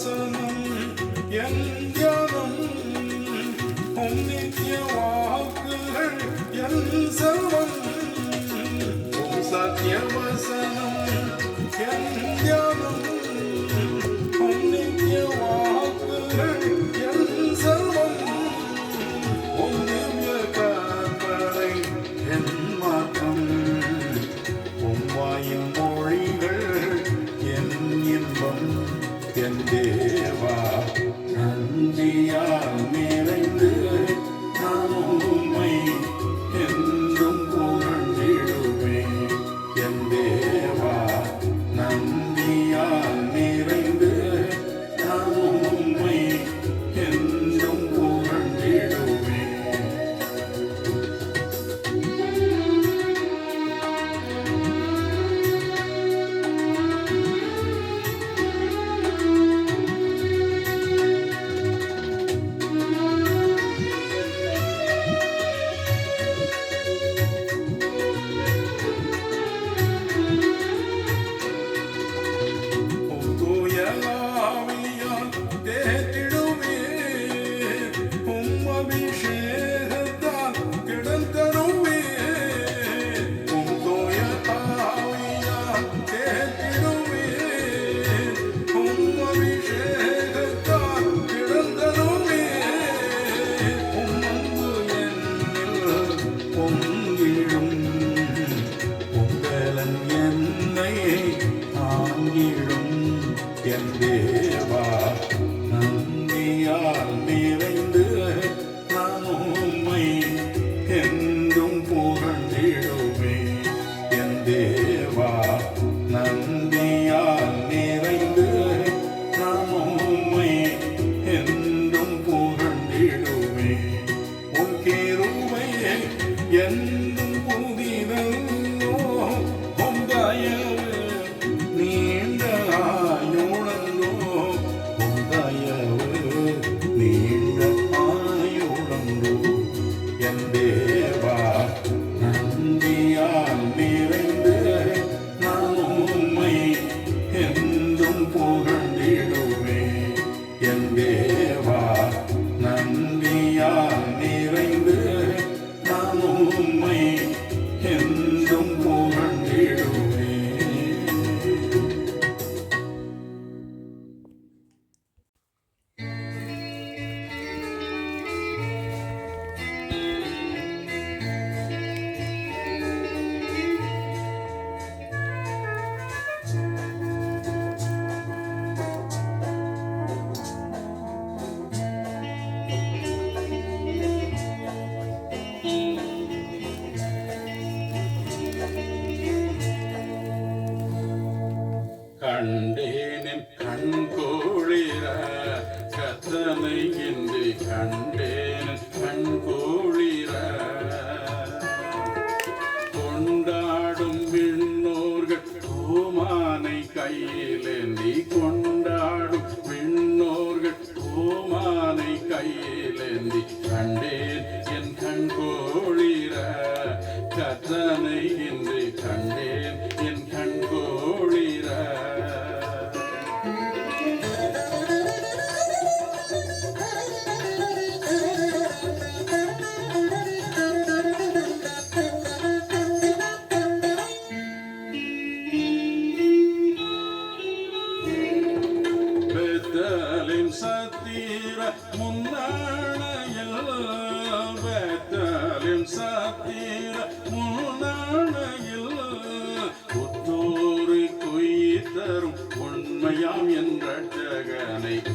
வசனம் என் தியானம் உம் நித்திய வாக்குகள் என் i me she கையிலேந்தி கண்டேன்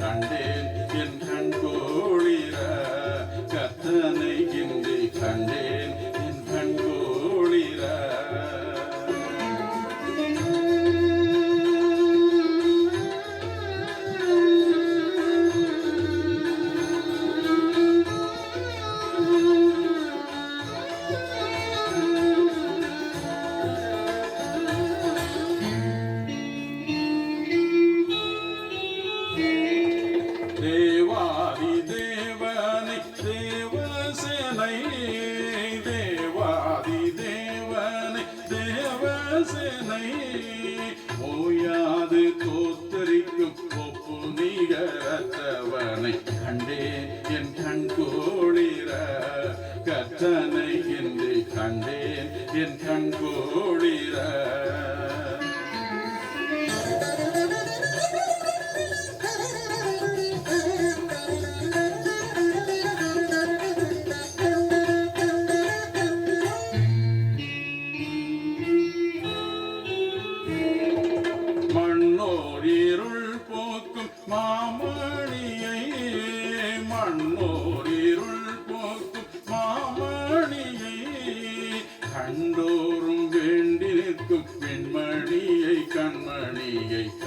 கண்டு தோத்தரிக்கும் ஒப்பு நிகரத்தவனை கண்டேன்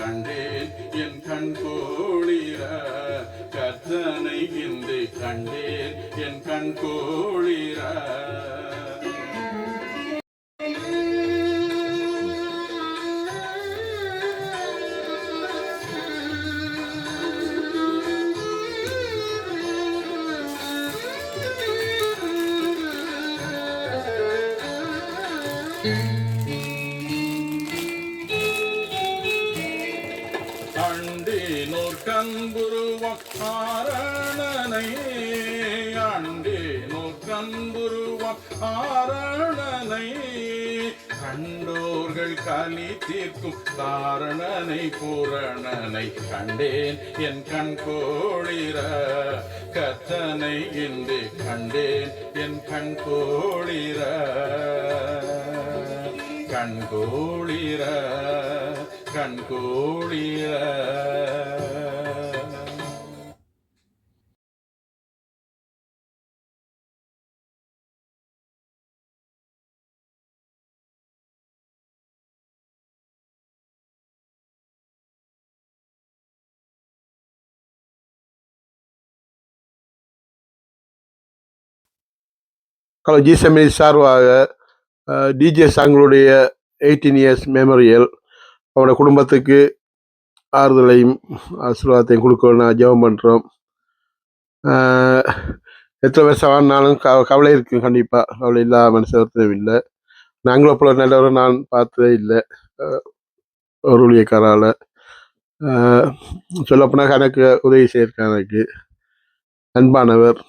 கண்டேன் என் கண் கோளிர. கத்தனை இன்று கண்டேன் என் கண் கோளிர காரணனை பூரணனை கண்டேன். என் கண் கோழிர கத்தனை இன்று கண்டேன். என் கண் கோழிர கண் கோழிர கண் கோழிர ஹலோ ஜிசமி சார்பாக டிஜே சாங்களுடைய எயிட்டீன் இயர்ஸ் மெமரியல் அவனோட குடும்பத்துக்கு ஆறுதலையும் ஆசீர்வாதத்தையும் கொடுக்கணும் ஜெபம் பண்ணுறோம் எத்தனை வருஷம் ஆனாலும் க கவலை இருக்கும் கண்டிப்பாக கவலை இல்லாத மனுஷன் இல்லை. நாங்களும் போல நல்லவரை நான் பார்த்ததே இல்லை. ஒரு ஊழியக்காரால். சொல்லப்போனால் கணக்கு உதவி செய்யறதுக்கு எனக்கு அன்பானவர்.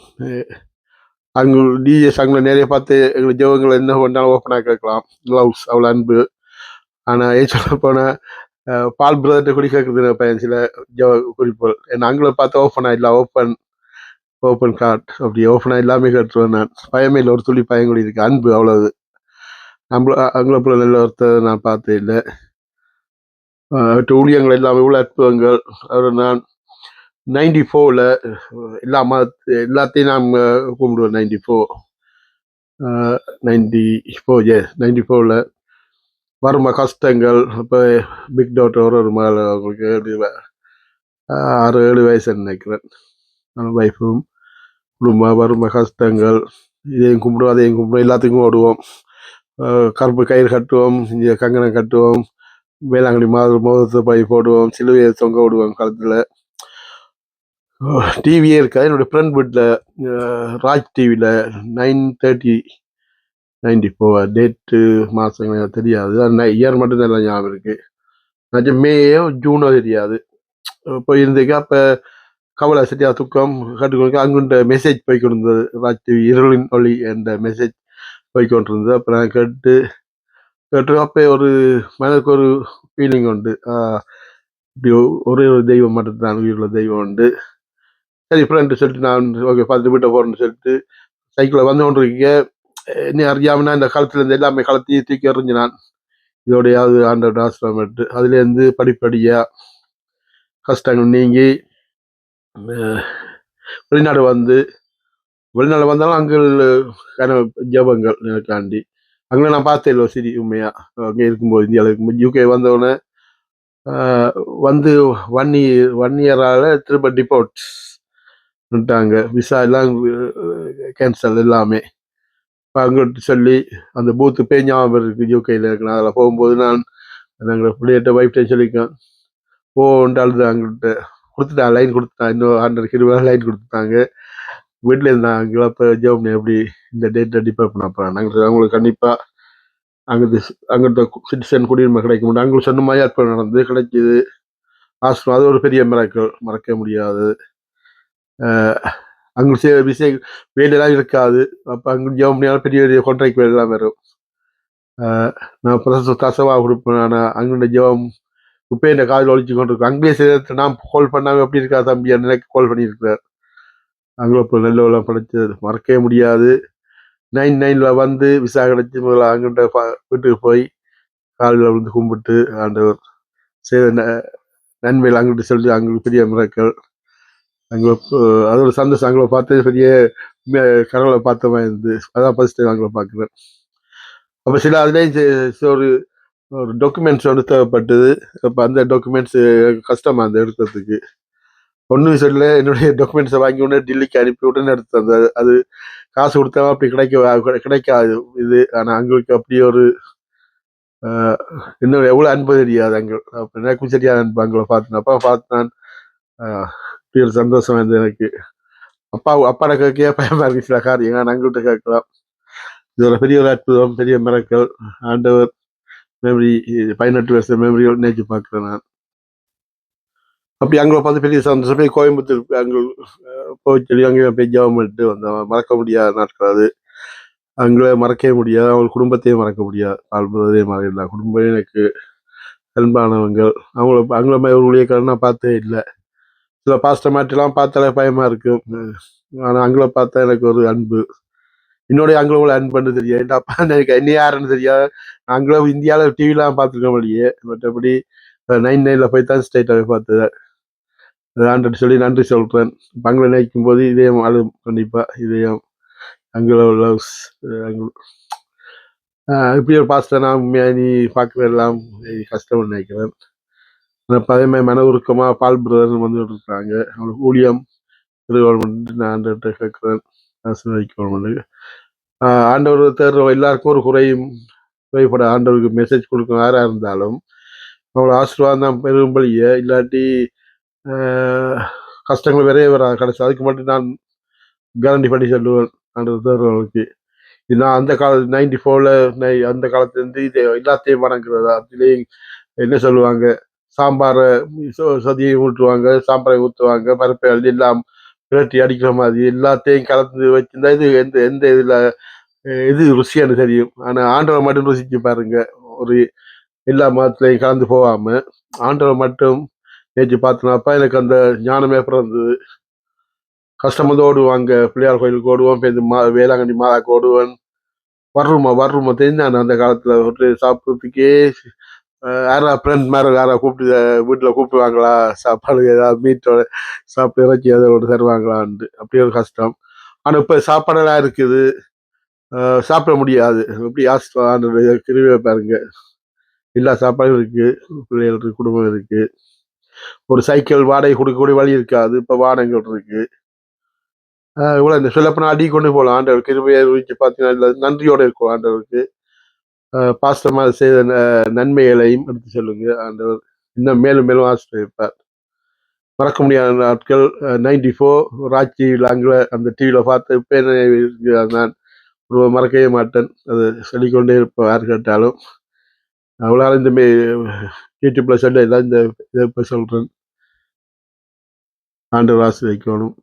அவங்க டிஜே சாங்களை நிறைய பார்த்து எங்களுக்கு ஜெபங்களை என்ன பண்ணாலும் ஓப்பனாக கேட்கலாம் க்ளவுஸ் அவ்வளோ அன்பு. ஆனால் ஏன் சொல்ல போனால் பால் பிரதர்கிட்ட குடி கேட்குறது பையன் சில ஜெவ குறிப்புகள். ஏன்னா அங்கே பார்த்து ஓப்பனாக இல்லை ஓப்பன் ஓப்பன் கார்ட் அப்படி ஓப்பனாக எல்லாமே கேட்டுருவேன் நான். பயமே இல்லை. ஒரு துளி பயம் கூட இருக்கு. அன்பு அவ்வளவு. நம்மள அங்கே போல நல்ல ஒருத்தர் நான் பார்த்தே இல்லை. அவற்ற ஊழியங்கள் எல்லாமே இவ்வளோ அற்புதங்கள். அவர் நான் நைன்டி ஃபோரில் எல்லா மத எல்லாத்தையும் நாம் கும்பிடுவோம் ninety four ninety four A ninety ஃபோரில் வரும கஷ்டங்கள். இப்போ பிக் டாக்டர் ஒரு ஒரு அவங்களுக்கு ஏழு ஆறு ஏழு வயசு நினைக்கிறேன். ஒய்ஃபும் குடும்பம் வரும கஷ்டங்கள். இதையும் கும்பிடுவோம் அதையும் கும்பிடுவோம் எல்லாத்துக்கும் ஓடுவோம். கருப்பு கயிறு கட்டுவோம் இங்கே கங்கணம் கட்டுவோம். வேளாங்கண்ணி மாத மோதத்தை பை போடுவோம் சிலுவையை தொங்க விடுவோம் காலத்தில் Oh, டிவியே இருக்காது. என்னுடைய ஃப்ரெண்ட் வீட்டில் ராஜ் டிவியில் nine thirty ninety four date மாதம் எனக்கு தெரியாது. ஆனால் இயர் மட்டும் நல்லா ஞாபகம் இருக்குது நிஜம் மேயோ ஜூனோ தெரியாது. இப்போ இருந்துக்கு அப்போ கவலை சரியா துக்கம் கட்டுக்கொண்டு அங்குண்ட மெசேஜ் போய் கொண்டிருந்தது. ராஜ் டிவி இருளின் ஒளி என்ற மெசேஜ் போய் கொண்டிருந்தது. அப்போ நான் கேட்டு கேட்டு அப்போ ஒரு மனதுக்கு ஒரு ஃபீலிங் உண்டு. இப்படி ஒரே ஒரு தெய்வம் மட்டும்தான் உயிருள்ள தெய்வம் உண்டு. சரி ஃப்ரெண்டு சொல்லிட்டு நான் ஓகே பார்த்து வீட்டை போகிறேன்னு சொல்லிட்டு சைக்கிளில் வந்து கொண்டு இருக்கீங்க என்ன அறியாமனா இந்த காலத்துலேருந்து எல்லாமே கலத்தி தூக்கி எறிஞ்சு நான். இதோடையாவது ஆண்டோட ஆசிரமம் எடுத்து அதுலேருந்து படிப்படியாக கஷ்டங்கள் நீங்கி வெளிநாடு வந்து வெளிநாடு வந்தாலும் அங்கே ஜபங்கள் எனக்காண்டி அங்கே நான் பார்த்தேன் இல்லை சரி உண்மையாக அங்கே இருக்கும்போது இந்தியாவில் இருக்கும்போது யூகே வந்தவுடனே வந்து ஒன் இயர் ஒன் இயரால் திரும்ப டிபோர்ட்ஸ் விட்டாங்க. விசா எல்லாம் கேன்சல் எல்லாமே. இப்போ அங்கிட்டு சொல்லி அந்த பூத்து பேஞ்சாமல் இருக்குது இருக்கு யூகேயில் இருக்கு. நான் அதில் போகும்போது நான் நாங்கள் பிள்ளைகிட்ட வைஃப்டே சொல்லியிருக்கேன். போன்ட்டு அழுது அங்கிட்ட. கொடுத்துட்டான் லைன் கொடுத்துட்டான் இன்னும் ஹண்ட்ரட் இருபது லைன் கொடுத்துட்டாங்க. வீட்டில் இருந்தாங்க இப்போ ஜெர்மனி எப்படி இந்த டேட்டை டிபேர் பண்ண போகிறேன் நாங்கள் அவங்களுக்கு கண்டிப்பாக அங்கிட்டு அங்கிட்ட சிட்டிசன் குடியுரிமை கிடைக்க முடியும். அவங்களுக்கு சொன்ன மாதிரி ஏற்பாடு நடந்து கிடைச்சிது ஆசிரம் அது ஒரு பெரிய மிராக்கள் மறக்க முடியாது. அங்கே செய்ய விஷய வேலையெல்லாம் இருக்காது. அப்போ அங்கே ஜெபம் பெரிய பெரிய கான்ட்ராக்ட் வேலையெல்லாம் வரும். நான் ப்ரொஃபஸர் தசவாக கொடுப்பேன். நான் அங்கே ஜெபம் இப்போ இந்த காதில் ஒழிச்சு கொண்டு அங்கே அங்கேயே செய்யறது நான் கால் பண்ணாமல் எப்படி இருக்கா தம்பி? எனக்கு கால் பண்ணியிருக்கிறார். அங்கே இப்போ நல்ல உள்ள படிச்சது மறக்கவே முடியாது. நைன் நைனில் வந்து விசா கிடச்சி முதல்ல அங்கிட்ட வீட்டுக்கு போய் காலில் விழுந்து கும்பிட்டு ஆண்டவர் செய்த ந- நன்மையில் அங்கிட்டு சொல்லி அங்கே பெரிய மிரக்கள் அங்கே அதோட சந்தோஷம் அங்களை பார்த்து பெரிய கடவுளை பார்த்த மாதிரி இருந்து. அதான் ஃபர்ஸ்ட் டைம் பார்க்குறேன். அப்போ சில அதுலேயும் ஒரு ஒரு டாக்குமெண்ட்ஸ் ஒன்று தேவைப்பட்டது. அப்போ அந்த டாக்குமெண்ட்ஸ் கஷ்டமா அந்த எடுக்கிறதுக்கு ஒன்றும் சொல்ல என்னுடைய டாக்குமெண்ட்ஸை வாங்கி உடனே டெல்லிக்கு அனுப்பி உடனே எடுத்து அந்த அது காசு கொடுத்தா அப்படி கிடைக்க கிடைக்காது இது. ஆனால் அங்களுக்கு அப்படி ஒரு இன்னும் எவ்வளோ அன்பு தெரியாது அங்கே. அப்போ எனக்கும் சரியான அன்பு அங்கே பார்த்தேன் அப்பா ஃபீல் ஒரு சந்தோஷம் வந்து எனக்கு. அப்பா அப்பாட கேட்க பயமா இருக்கு சில காரியம் நான் கேட்கலாம். இது ஒரு பெரிய ஒரு அற்புதம் பெரிய மிரக்கல். ஆண்டவர் மெமரி பதினெட்டு வருஷம் மெமரியோடு நேற்று பார்க்குறேன் நான். அப்படி அங்கே பார்த்து பெரிய சந்தோஷம். போய் கோயம்புத்தூர் அங்கே போய் அங்கேயும் அங்கே போய் ஜெபம் பண்ணிட்டு வந்தோம். மறக்க முடியாத நாட்கள் அது. அங்கே மறக்கவே முடியாது. அவங்க குடும்பத்தையும் மறக்க முடியாது. வாழ்வதே மறக்கலாம் குடும்பம் எனக்கு அன்பானவங்கள் அவங்கள அவங்கள மாதிரி ஒரு ஊழியக்காரன் நான் பார்த்தே இல்லை. சில பாஸ்டர் மாட்டிலாம் பார்த்தாலே பயமாக இருக்கும் ஆனால் அங்கே பார்த்தா எனக்கு ஒரு அன்பு. என்னுடைய அங்கே உள்ள அன்புன்னு தெரியாது. என் அப்பா எனக்கு என்ன யாருன்னு தெரியாது. அங்கே இந்தியாவில் டிவிலாம் பார்த்துருக்க வழியே மற்றபடி நைன் நைனில் போய் தான் ஸ்டேட்டாகவே பார்த்தது ஆண்டு சொல்லி நன்றி சொல்கிறேன் பங்களை நினைக்கும் போது இதயம் அழு கண்டிப்பாக இதயம் அங்கே உள்ள இப்படி ஒரு பாஸ்டர் நான் உண்மையாக நீ பார்க்குற எல்லாம் கஷ்டம்னு நினைக்கிறேன். அதே மாதிரி மன உருக்கமாக பால் பிரதர் வந்துட்டு இருக்காங்க அவங்களுக்கு ஊழியம் திருவள்ளுவர் நான் ஆண்டவர்கிட்ட கேட்குறேன். ஆசீர்வதிக்கணும் ஆண்டவர் தேர்ற எல்லாருக்கும் ஒரு குறையும். குறைபட ஆண்டவருக்கு மெசேஜ் கொடுக்கும். யாராக இருந்தாலும் அவங்களோட ஆசீர்வாதம் தான் பெரும்பலியே இல்லாட்டி கஷ்டங்கள் விரைய வராது கடைசி. அதுக்கு மட்டும் நான் கேரண்டி பண்ணி சொல்லுவேன் ஆண்டவர் தேர்றவங்களுக்கு இது நான் அந்த கால நைன்டி ஃபோரில் அந்த காலத்துலேருந்து இது எல்லாத்தையும் வணங்குறதா? அதுலேயும் என்ன சொல்லுவாங்க? சாம்பாரை சதியை ஊற்றுவாங்க சாம்பாரை ஊற்றுவாங்க பருப்பை அள்ளி எல்லாம் பிரட்டி அடிக்கிற மாதிரி எல்லாத்தையும் கலந்து வச்சிருந்தா இது எந்த எந்த இதில் இது ருசியானு தெரியும். ஆனால் ஆண்டவர் மட்டும் ருசிச்சு பாருங்க. ஒரு எல்லா மதத்துலையும் கலந்து போகாம ஆண்டவர் மட்டும் நேற்று பார்த்தனாப்பா எனக்கு அந்த ஞானமே பிறந்தது. கஷ்டம் வந்து ஓடுவாங்க. பிள்ளையார் கோயிலுக்கு ஓடுவோம். பேருந்து மா வேளாங்கண்ணி மாதாக்கு ஓடுவேன் வர்றோமா வர்றோமா தெரிஞ்சான் அந்த காலத்தில் ஒரு சாப்பிட்றதுக்கே யாரா ஃப்ரெண்ட் மேலே யாரா கூப்பிட்டு வீட்டில் கூப்பிடுவாங்களா? சாப்பாடு ஏதாவது மீட்டோட சாப்பிட்டு இறக்கி அதோட தருவாங்களான்ட்டு. அப்படி ஒரு கஷ்டம். ஆனால் இப்போ சாப்பாடெல்லாம் இருக்குது. சாப்பிட முடியாது. எப்படி ஆஸ்திரேலியா கிருவியை பாருங்க எல்லா சாப்பாடும் இருக்கு. பிள்ளைகளுக்கு குடும்பம் இருக்குது ஒரு சைக்கிள் வாடகை கொடுக்கக்கூடிய வழி இருக்காது. இப்போ வாடகைகள் இருக்குது இவ்வளோ இந்த சொல்லப்போனா அடி கொண்டு போகலாம். ஆண்டவர் கிருபையை ருச்சி பார்த்தீங்கன்னா நன்றியோடு நன்றியோட இருக்கும். ஆண்டவருக்கு. பாஸ்டமாக செய்த ந- நன்மைகளையும் எடுத்து சொல்லுங்க. ஆண்டவர் இன்னும் மேலும் மேலும் ஆசிரியப்பார் மறக்க முடியாத நாட்கள் நைன்டி ஃபோர் ராஜ் டிவியில் அங்கே அந்த டிவியில் பார்த்து இப்போ நான். ஒரு மறக்கவே மாட்டேன். அது சொல்லிக்கொண்டே இருப்பேன் யார் கேட்டாலும். அவ்வளோ இந்த மே யூடியூப்ல சொல்ல எல்லாம் இந்த இதை இப்போ சொல்கிறேன் ஆண்டவர் ஆசிரியக்கணும்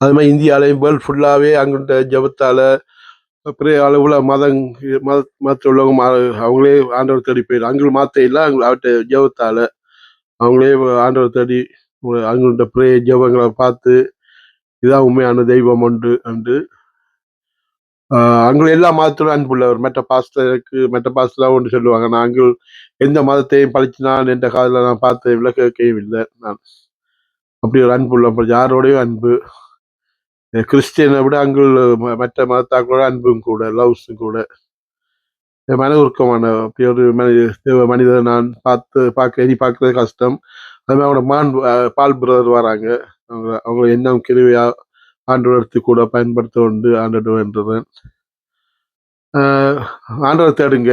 அது மாதிரி இந்தியாவிலையும் வேர்ல்டு ஃபுல்லாகவே அங்கிட்ட ஜபத்தால் பெரிய அளவுல மதங் மத மதத்தில் உள்ளவங்க மா- அவங்களே ஆண்டவர் தேடி போயிடும் அங்கே மாத்த இல்லை அவங்க அவர்கிட்ட ஜபத்தால அவங்களே ஆண்டவர் தேடி அவங்கள்ட்ட ப்ரே ஜபங்களை பார்த்து இதான் உண்மையான தெய்வம் உண்டு அன்று அங்கே எல்லா மதத்திலும் அன்புள்ளவர். மெட்ட பாஸ்டருக்கு மெட்ட பாஸ்டர் ஒன்று சொல்லுவாங்க. நான் அங்கே எந்த மதத்தையும் பழிச்சு நான் என்ற காதில் நான் பார்த்து விளக்கவே இல்லை. நான் அப்படி ஒரு அன்புள்ள யாரோடையும் அன்பு கிறிஸ்டியனை விட அங்குள்ள மற்ற மதத்தாக்களோட அன்பும் கூட லவ்ஸும் கூட. என் மன உருக்கமான அப்படி ஒரு மனித மனிதரை நான் பார்த்து பார்க்க இனி பார்க்கறது கஷ்டம். அது மாதிரி அவனோட மான் பால் பிரதர் வராங்க. அவங்க அவங்க என்ன கிருவியா ஆண்டவர் எடுத்து கூட பயன்படுத்த உண்டு ஆண்டவர் ஆண்டவர் தேடுங்க.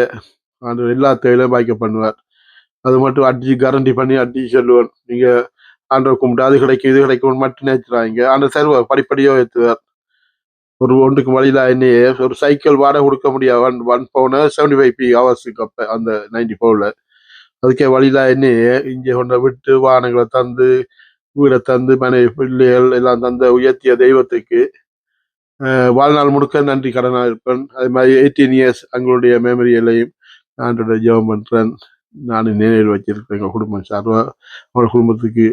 ஆண்டவர் எல்லா தேவையிலும் பாய்க்க பண்ணுவார். அது மட்டும் அடிச்சு கரண்டி பண்ணி அடிச்சு சொல்லுவார். நீங்கள் ஆண்டவர் கும்பிட்டு அது கிடைக்கும் இது கிடைக்கும் மட்டும் நினைச்சுறாங்க. ஆண்டவர் சர்வ படிப்படியோ ஏற்றுவார் ஒரு ஒன்றுக்கு வழியில என்னையே ஒரு சைக்கிள் வாடகை கொடுக்க முடியாது. ஒன் ஒன் பவுனு செவன்டி ஃபைவ் பி ஹவர்ஸுக்கு அப்போ அந்த நைன்டி ஃபோரில் அதுக்கே வழியில என்னையே இங்கே கொண்ட விட்டு வாகனங்களை தந்து வீடை தந்து மனைவி பிள்ளைகள் எல்லாம் தந்த உயர்த்திய தெய்வத்துக்கு வாழ்நாள் முழுக்க நன்றி கடனாக இருப்பேன். அதே மாதிரி எயிட்டீன் இயர்ஸ் அவங்களுடைய மெமரியலையும் நான் ஜெபம் பண்ணுறேன் நான் நினைவில் வச்சிருக்கேன் எங்கள் குடும்பம் சார்பாக அவங்க குடும்பத்துக்கு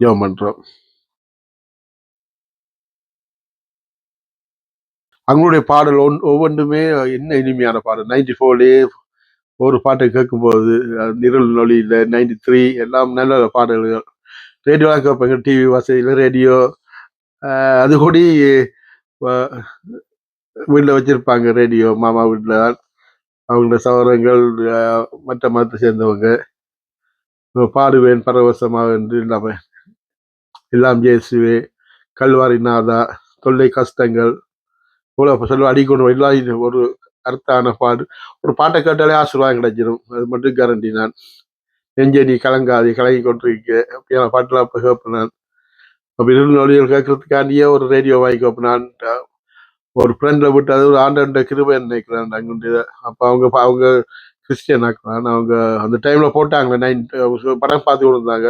ஜெபம் பண்ணுறோம் அவங்களுடைய பாடல் ஒன் ஒவ்வொன்றுமே என்ன இனிமையான பாடல்? நைன்டி ஃபோர்லேயே ஒரு பாட்டை கேட்கும்போது நிரல் நொழியில் நைன்டி த்ரீ எல்லாம் நல்ல பாடல்கள். ரேடியோவாக கேட்பாங்க டிவி வசதியில் ரேடியோ. அது கூடி வீட்டில் வச்சுருப்பாங்க ரேடியோ. மாமா வீட்டில் அவங்களோட சகோதரங்கள் மற்ற மதத்தை சேர்ந்தவங்க. பாடுவேன் பரவசமாக என்று இல்லாமல் எல்லாம் இயேசுவே கல்வாரி நாதா தொல்லை கஷ்டங்கள் இவ்வளோ சொல்ல அடிக்கணும் எல்லாம் இது ஒரு அர்த்தான பாடு. ஒரு பாட்டை கேட்டாலே ஆசீர்வாதம் கிடைச்சிடும் அது மட்டும் கேரண்டி நான் நெஞ்சே நீ கலங்காது கலங்கி கொண்டிருக்க. அப்படியான பாட்டெல்லாம் இப்போ கேட்பேன் நான். அப்போ நொழிகள் கேட்கறதுக்காண்டியே ஒரு ரேடியோ வாங்கி கேட்பேன் ஒரு ஃப்ரெண்டில் விட்டு அது ஒரு ஆண்டவன்ட கிருபை நினைக்கிறேன் அங்கே அப்போ அவங்க அவங்க கிறிஸ்டியன் ஆக்குறான் அவங்க அந்த டைமில் போட்டாங்களே நைன் படம் பார்த்து கொடுத்தாங்க.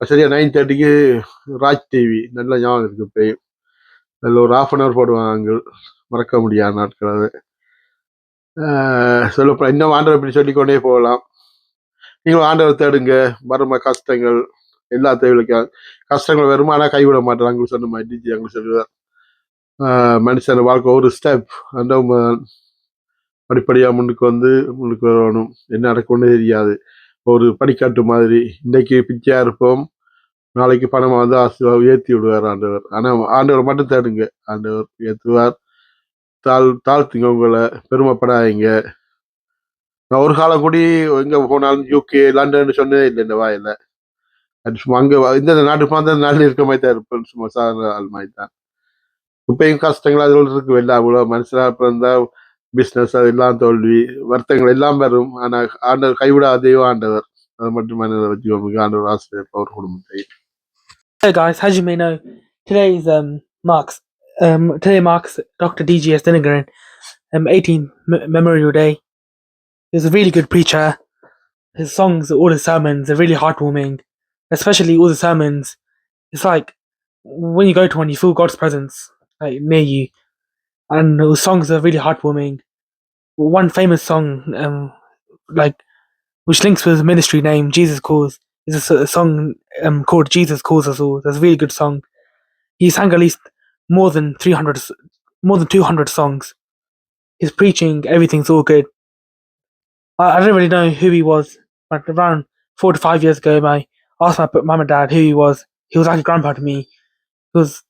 சரியா நைன் தேர்ட்டிக்கு ராஜ் டிவி நல்ல ஞாபகம் இருக்கு போய் அதில் ஒரு ஆஃப் அன் ஹவர் போடுவாங்க மறக்க முடியாத நாட்கள் அது. சொல்லப்போ இன்னும் ஆண்டவர் இப்படி சொல்லிக்கொண்டே போகலாம். நீங்கள் ஆண்டவர் தேடுங்க. வறுமை கஷ்டங்கள் எல்லா தேவைகளுக்கும் கஷ்டங்கள் வருமானா கைவிட மாட்டாங்க சொன்ன மாதிரி டிஜி அங்கே சொல்லுவார். மனுஷன் வாழ்க்கை ஒரு ஸ்டெப் அந்த படிப்படியாக முன்னுக்கு வந்து முன்னுக்கு வரணும். என்ன நடக்கும்னு தெரியாது. ஒரு படிக்காட்டு மாதிரி. இன்னைக்கு பிச்சையா இருப்போம். நாளைக்கு பணமாக வந்து ஆசீர்வாதம் உயர்த்தி விடுவார் ஆண்டவர். ஆனால் ஆண்டவர் மட்டும் தேடுங்க. ஆண்டவர் ஏற்றுவார் தாழ் தாழ்த்துங்க உங்களை பெருமைப்படாதீங்க. நான் ஒரு காலம் கூடி எங்கே போனாலும் யூகே லண்டன் சொன்னதே இல்லை இந்த வாயில். அது சும்மா அங்கே இந்த நாட்டு பார்த்த நாட்டில் இருக்க மாதிரி தான் இருப்பேன். சும்மா சாதாரண ஆள் மாதிரி தான். இப்பயும் கஷ்டங்கள் அதில் இருக்கு. வெளில அவ்வளோ மனுஷனா பிறந்தா பிஸ்னஸ் அதெல்லாம் தோல்வி வருத்தங்கள் எல்லாம் வரும் ஆனா ஆண்டவர் கைவிடாதையோ ஆண்டவர் அது மட்டும் மனதில் வச்சுக்கோங்க ஆண்டவர் ஆசிரியர் அவர் குடும்பத்தை Hey guys, as you may know, today's um marks um today marks Dr. DGS Dinegaran um 18th M- Memorial Day. He was a really good preacher. His songs, all his sermons, are really heartwarming. Especially all the sermons. It's like when you go to one, you feel God's presence like near you, and those songs are really heartwarming. One famous song, um, like which links with his ministry name, Jesus Calls, is a song um, called Jesus Calls Us All. That's a really good song. He sang at least more than 300, s- more than 200 songs. His preaching, everything's all good. I, I didn't really know who he was, but around four to five years ago, I asked my mum and dad who he was. He was like a grandpa to me. Because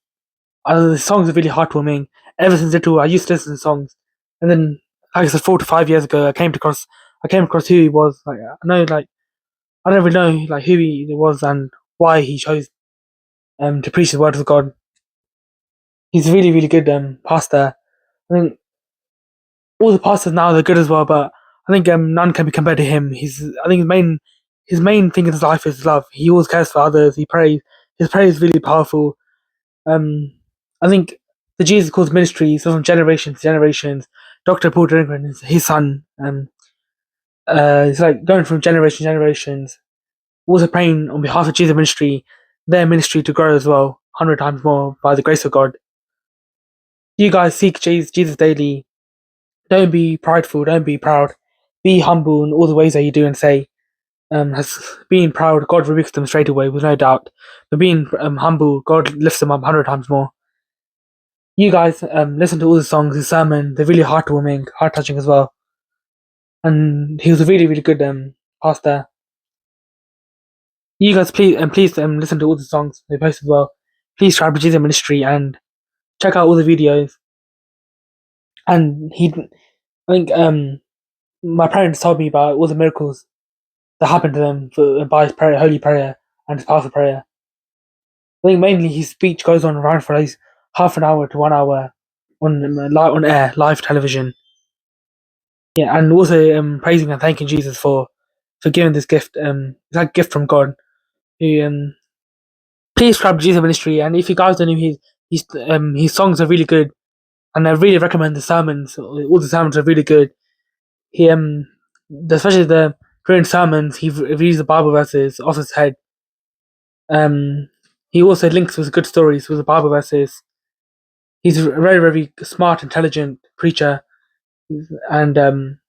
uh, the songs are really heartwarming. Ever since little, I used to listen to songs. And then, like I said, four to five years ago, I came across, I came across who he was. Like I know, like I don't really know like who he was and why he chose um to preach the word of God. He's a really, really good um pastor. I think all the pastors now they're good as well, but I think um none can be compared to him. He's I think his main his main thing in his life is love. He always cares for others. He prays. His prayer is really powerful. Um, I think the Jesus calls ministry is from generations to generations. Dr. Paul is his son. Um, uh, it's like going from generation to generations. Also praying on behalf of Jesus ministry, their ministry to grow as well, hundred times more by the grace of God. You guys seek Jesus, Jesus daily. Don't be prideful. Don't be proud. Be humble in all the ways that you do and say. Um, has being proud, God rebukes them straight away with no doubt. But being um, humble, God lifts them up hundred times more. You guys um, listen to all the songs, his sermon. They're really heartwarming, heart touching as well. And he was a really, really good um, pastor. You guys, please and please um, listen to all the songs they post as well. Please try to Jesus Ministry and check out all the videos. And he, I think um, my parents told me about all the miracles that happened to them for, by his prayer, holy prayer and his powerful prayer. I think mainly his speech goes on around for least half an hour to one hour on um, on air, live television. Yeah, and also um, praising and thanking Jesus for for giving this gift. Um, a gift from God. He, um, please subscribe to Jesus Ministry, and if you guys don't know his his um his songs are really good. and I really recommend the sermons. All the sermons are really good. He um, especially the during sermons, he reads the Bible verses off his head. Um, he also links with good stories with the Bible verses. He's a very very smart, intelligent preacher, and um,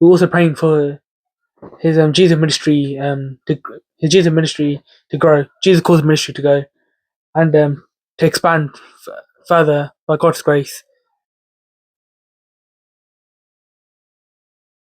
we're also praying for his um Jesus ministry um to, his Jesus ministry to grow. Jesus calls ministry to go, and um to expand f- further by God's grace.